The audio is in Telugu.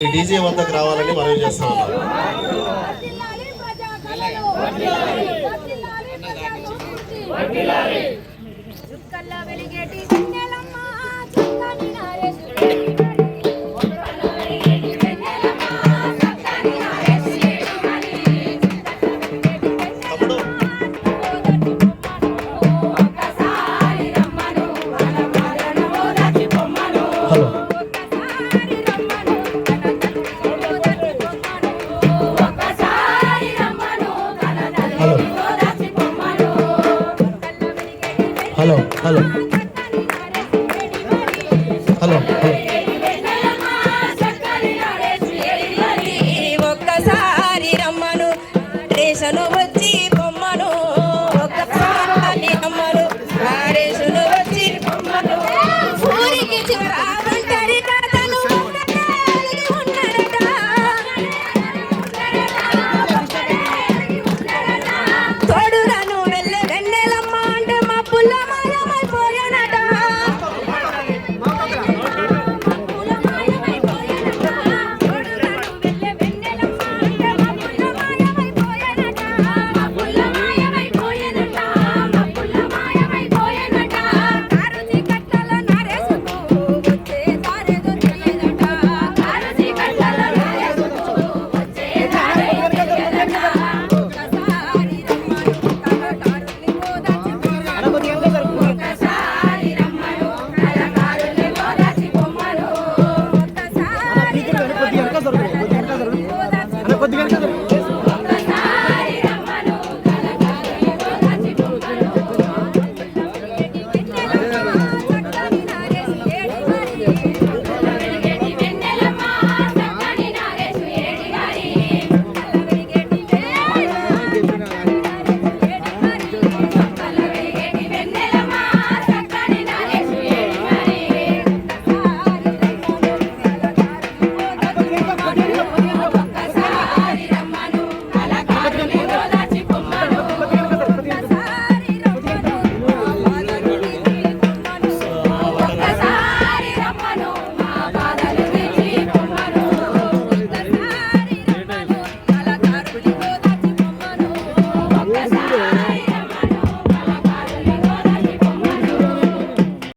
డీజే వద్దకు రావాలని మనం చేస్తా ఉన్నాను వెలిగేటి హలో హలో. Hello hello. ఒక్కసారి రమ్మను. రేషను